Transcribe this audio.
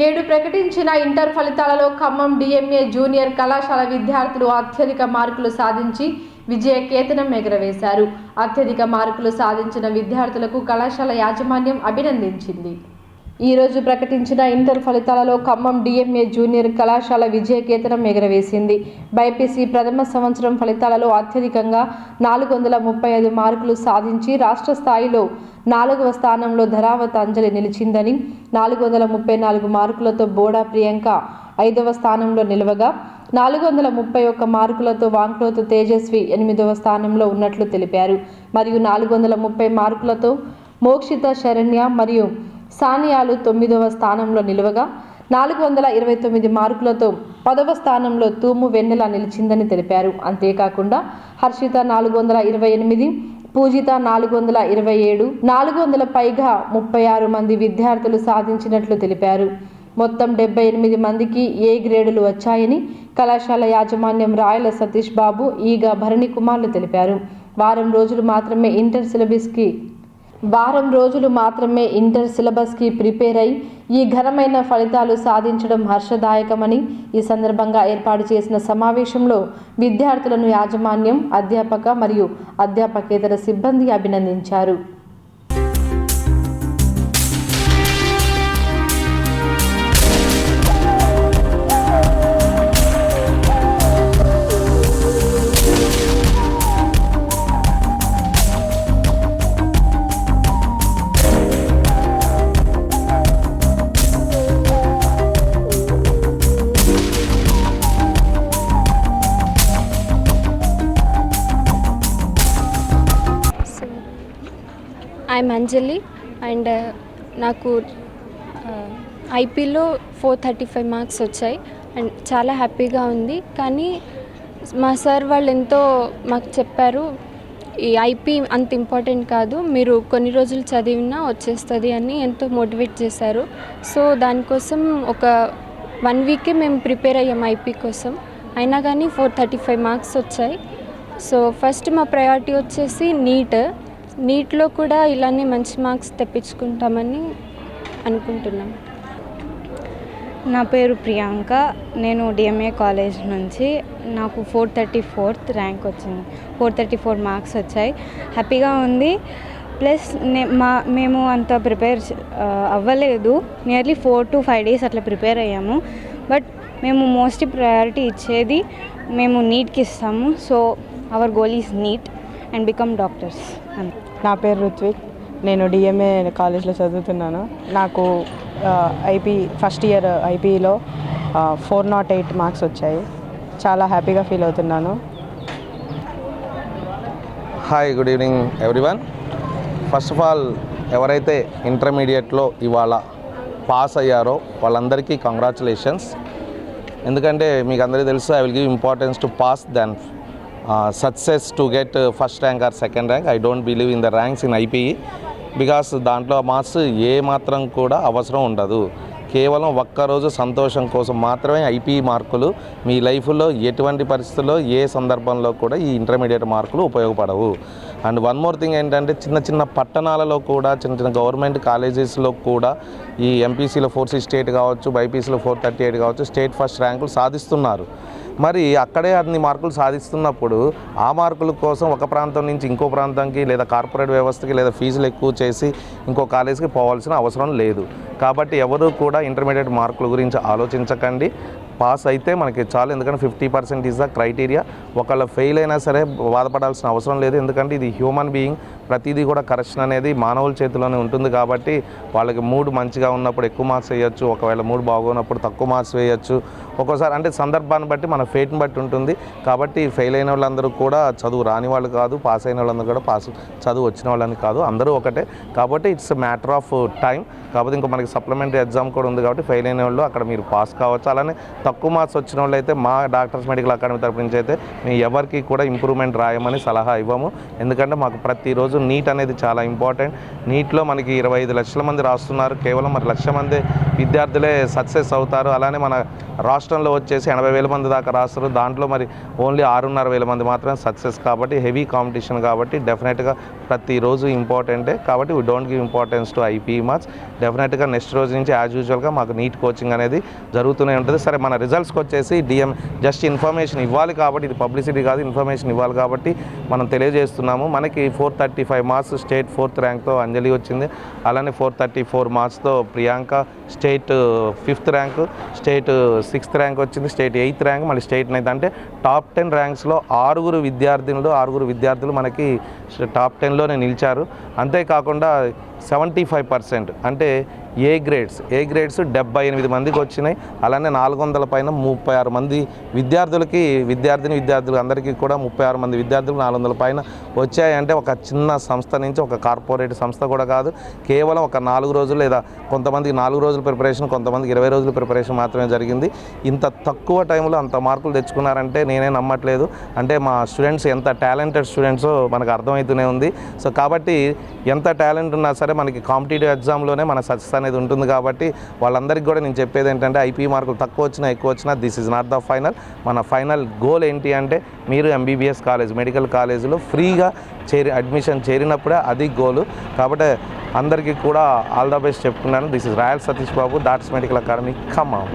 నేడు ప్రకటించిన ఇంటర్ ఫలితాలలో ఖమ్మం డిఎంఏ జూనియర్ కళాశాల విద్యార్థులు అత్యధిక మార్కులు సాధించి విజయ కేతనం ఎగరవేశారు. అత్యధిక మార్కులు సాధించిన విద్యార్థులకు కళాశాల యాజమాన్యం అభినందించింది. ఈ రోజు ప్రకటించిన ఇంటర్ ఫలితాలలో ఖమ్మం డిఎంఏ జూనియర్ కళాశాల విజయకేతనం ఎగరవేసింది. బైపీసీ ప్రథమ సంవత్సరం ఫలితాలలో అత్యధికంగా నాలుగు వందల ముప్పై ఐదు మార్కులు సాధించి రాష్ట్ర స్థాయిలో నాలుగవ స్థానంలో ధరావత్ అంజలి నిలిచిందని నాలుగు వందల ముప్పై నాలుగు మార్కులతో బోడా ప్రియాంక ఐదవ స్థానంలో నిలవగా నాలుగు వందల ముప్పై ఒక్క మార్కులతో వాంక్లోతు తేజస్వి ఎనిమిదవ స్థానంలో ఉన్నట్లు తెలిపారు. మరియు నాలుగు వందల ముప్పై మార్కులతో మోక్షిత శరణ్య మరియు సానియాలు తొమ్మిదవ స్థానంలో నిలువగా నాలుగు వందల ఇరవై తొమ్మిది మార్కులతో పదవ స్థానంలో తూము వెన్నెల నిలిచిందని తెలిపారు. అంతేకాకుండా హర్షిత నాలుగు వందల ఇరవై ఎనిమిది పూజిత నాలుగు వందల ఇరవై ఏడు నాలుగు వందల పైగా ముప్పై ఆరు మంది విద్యార్థులు సాధించినట్లు తెలిపారు. మొత్తం డెబ్బై ఎనిమిది మందికి ఏ గ్రేడులు వచ్చాయని కళాశాల యాజమాన్యం రాయల సతీష్ బాబు ఈగ భరణి కుమార్లు తెలిపారు. వారం రోజులు మాత్రమే ఇంటర్ సిలబస్కి వారం రోజులు మాత్రమే ఇంటర్ సిలబస్కి ప్రిపేర్ అయి ఈ ఘనమైన ఫలితాలు సాధించడం హర్షదాయకమని ఈ సందర్భంగా ఏర్పాటు చేసిన సమావేశంలో విద్యార్థులను యాజమాన్యం అధ్యాపక మరియు అధ్యాపకేతర సిబ్బంది అభినందించారు. ఐఎమ్ అంజలి అండ్ నాకు ఐపీలో ఫోర్ థర్టీ ఫైవ్ మార్క్స్ వచ్చాయి అండ్ చాలా హ్యాపీగా ఉంది. కానీ మా సార్ వాళ్ళు ఎంతో మాకు చెప్పారు ఈ ఐపీ అంత ఇంపార్టెంట్ కాదు మీరు కొన్ని రోజులు చదివినా వచ్చేస్తుంది అని ఎంతో మోటివేట్ చేశారు. సో దానికోసం ఒక వన్ వీకే మేము ప్రిపేర్ అయ్యాం ఐపీ కోసం. అయినా కానీ ఫోర్ థర్టీ ఫైవ్ మార్క్స్ వచ్చాయి. సో ఫస్ట్ మా ప్రయారిటీ వచ్చేసి నీట్. నీట్లో కూడా ఇలానే మంచి మార్క్స్ తెప్పించుకుంటామని అనుకుంటున్నాం. నా పేరు ప్రియాంక. నేను డిఎంఏ కాలేజ్ నుంచి నాకు ఫోర్ థర్టీ ఫోర్త్ ర్యాంక్ వచ్చింది. ఫోర్ థర్టీ ఫోర్ మార్క్స్ వచ్చాయి. హ్యాపీగా ఉంది. ప్లస్ నే మా మేము అంత ప్రిపేర్ అవ్వలేదు. Nearly four to five days అట్లా ప్రిపేర్ అయ్యాము. బట్ మేము మోస్ట్ ప్రయారిటీ ఇచ్చేది మేము నీట్కి ఇస్తాము. So our goal is NEET and become doctors అంతే. నా పేరు రుత్విక్ నేను డిఎంఏ కాలేజ్లో చదువుతున్నాను. నాకు ఐపీ ఫస్ట్ ఇయర్ ఐపీలో ఫోర్ నాట్ ఎయిట్ మార్క్స్ వచ్చాయి. చాలా హ్యాపీగా ఫీల్ అవుతున్నాను. Hi good evening everyone first of all ఎవరైతే ఇంటర్మీడియట్లో ఇవాళ పాస్ అయ్యారో వాళ్ళందరికీ కంగ్రాచులేషన్స్ ఎందుకంటే మీకు అందరికీ తెలుసు I will give importance to pass then success to get first rank or second rank I don't believe in the ranks in IPE because దాంట్లో మార్క్స్ ఏ మాత్రం కూడా అవసరం ఉండదు. కేవలం ఒక్కరోజు సంతోషం కోసం మాత్రమే ఐపీఈ మార్కులు మీ లైఫ్లో ఎటువంటి పరిస్థితుల్లో ఏ సందర్భంలో కూడా ఈ ఇంటర్మీడియట్ మార్కులు ఉపయోగపడవు. అండ్ వన్ మోర్ థింగ్ ఏంటంటే చిన్న చిన్న పట్టణాలలో కూడా చిన్న చిన్న గవర్నమెంట్ కాలేజెస్లో కూడా ఈ ఎంపీసీలో ఫోర్ సిక్స్టీ ఎయిట్ కావచ్చు బైపీసీలో ఫోర్ థర్టీ ఎయిట్ కావచ్చు స్టేట్ ఫస్ట్ ర్యాంకులు సాధిస్తున్నారు. మరి అక్కడే అన్ని మార్కులు సాధిస్తున్నప్పుడు ఆ మార్కుల కోసం ఒక ప్రాంతం నుంచి ఇంకో ప్రాంతానికి లేదా కార్పొరేట్ వ్యవస్థకి లేదా ఫీజులు ఎక్కువ చేసి ఇంకో కాలేజీకి పోవాల్సిన అవసరం లేదు. కాబట్టి ఎవరు కూడా ఇంటర్మీడియట్ మార్కుల గురించి ఆలోచించకండి. పాస్ అయితే మనకి చాలు. ఎందుకంటే fifty percent is the criteria. ఒకవేళ ఫెయిల్ అయినా సరే బాధపడాల్సిన అవసరం లేదు. ఎందుకంటే ఇది హ్యూమన్ బీయింగ్. ప్రతిదీ కూడా కరెక్షన్ అనేది మానవుల చేతిలోనే ఉంటుంది కాబట్టి వాళ్ళకి మూడ్ మంచిగా ఉన్నప్పుడు ఎక్కువ మార్క్స్ వేయచ్చు. ఒకవేళ మూడ్ బాగున్నప్పుడు తక్కువ మార్క్స్ వేయచ్చు. ఒక్కోసారి అంటే సందర్భాన్ని బట్టి మన ఫేట్ని బట్టి ఉంటుంది. కాబట్టి ఫెయిల్ అయిన వాళ్ళందరూ కూడా చదువు రాని వాళ్ళు కాదు పాస్ అయిన వాళ్ళందరూ కూడా పాస్ చదువు వచ్చిన వాళ్ళని కాదు. అందరూ ఒకటే. కాబట్టి ఇట్స్ మ్యాటర్ ఆఫ్ టైం కాబట్టి ఇంకా మనకి సప్లిమెంటరీ ఎగ్జామ్ కూడా ఉంది కాబట్టి ఫెయిల్ అయిన వాళ్ళు అక్కడ మీరు పాస్ కావచ్చు. అలానే తక్కువ మార్క్స్ వచ్చిన వాళ్ళు అయితే మా డాక్టర్స్ మెడికల్ అకాడమీ తరపు నుంచి అయితే మేము ఎవరికి కూడా ఇంప్రూవ్మెంట్ రాయమని సలహా ఇవ్వము. ఎందుకంటే మాకు ప్రతిరోజు నీట్ అనేది చాలా ఇంపార్టెంట్. నీట్లో మనకి ఇరవై ఐదు లక్షల మంది రాస్తున్నారు. కేవలం మరి లక్ష మంది విద్యార్థులే సక్సెస్ అవుతారు. అలానే మన రాష్ట్రంలో వచ్చేసి ఎనభై వేల మంది దాకా రాస్తారు దాంట్లో మరి ఓన్లీ ఆరున్నర వేల మంది మాత్రమే సక్సెస్ కాబట్టి హెవీ కాంపిటీషన్ కాబట్టి డెఫినెట్గా ప్రతిరోజు ఇంపార్టెంటే. కాబట్టి we don't give importance to IPE marks డెఫినెట్గా నెక్స్ట్ రోజు నుంచి యాజ్ యూజువల్గా మాకు నీట్ కోచింగ్ అనేది జరుగుతూనే ఉంటుంది. సరే మన రిజల్ట్స్కి వచ్చేసి డిఎం జస్ట్ ఇన్ఫర్మేషన్ ఇవ్వాలి కాబట్టి ఇది పబ్లిసిటీ కాదు ఇన్ఫర్మేషన్ ఇవ్వాలి కాబట్టి మనం తెలియజేస్తున్నాము. మనకి four thirty five marks state fourth ర్యాంక్తో Anjali వచ్చింది. అలానే four thirty four మార్క్స్తో Priyanka state fifth rank state sixth rank వచ్చింది స్టేట్ ఎయిత్ ర్యాంక్ మళ్ళీ స్టేట్ నైన్త్ అంటే టాప్ టెన్ ర్యాంక్స్లో ఆరుగురు విద్యార్థినులు ఆరుగురు విద్యార్థులు మనకి టాప్ టెన్లోనే నిలిచారు. అంతేకాకుండా సెవెంటీ ఫైవ్ పర్సెంట్ అంటే ఏ గ్రేడ్స్ ఏ గ్రేడ్స్ డెబ్బై ఎనిమిది మందికి వచ్చినాయి. అలానే నాలుగు వందల పైన ముప్పై ఆరు మంది విద్యార్థులకి విద్యార్థిని విద్యార్థులు అందరికీ కూడా ముప్పై ఆరు మంది విద్యార్థులు నాలుగు వందల పైన వచ్చాయంటే ఒక చిన్న సంస్థ నుంచి ఒక కార్పొరేట్ సంస్థ కూడా కాదు. కేవలం ఒక నాలుగు రోజులు లేదా కొంతమందికి నాలుగు రోజుల ప్రిపరేషన్ కొంతమందికి ఇరవై రోజుల ప్రిపరేషన్ మాత్రమే జరిగింది. ఇంత తక్కువ టైంలో అంత మార్కులు తెచ్చుకున్నారంటే నేనే నమ్మట్లేదు. అంటే మా స్టూడెంట్స్ ఎంత టాలెంటెడ్ స్టూడెంట్స్ మనకు అర్థమవుతూనే ఉంది. సో కాబట్టి ఎంత టాలెంట్ ఉన్నా సరే మనకి కాంపిటేటివ్ ఎగ్జామ్లోనే మన సక్సెస్ అనేది ఉంటుంది కాబట్టి వాళ్ళందరికీ కూడా నేను చెప్పేది ఏంటంటే ఐపీ మార్కులు తక్కువ వచ్చినా ఎక్కువ వచ్చినా this is not the final మన ఫైనల్ గోల్ ఏంటి అంటే మీరు ఎంబీబీఎస్ కాలేజ్ మెడికల్ కాలేజీలో ఫ్రీగా చేరి అడ్మిషన్ చేరినప్పుడే అది గోలు కాబట్టి అందరికీ కూడా ఆల్ ద బెస్ట్ చెప్తున్నాను. This is Royal Satish Babu dots medical academy Khammam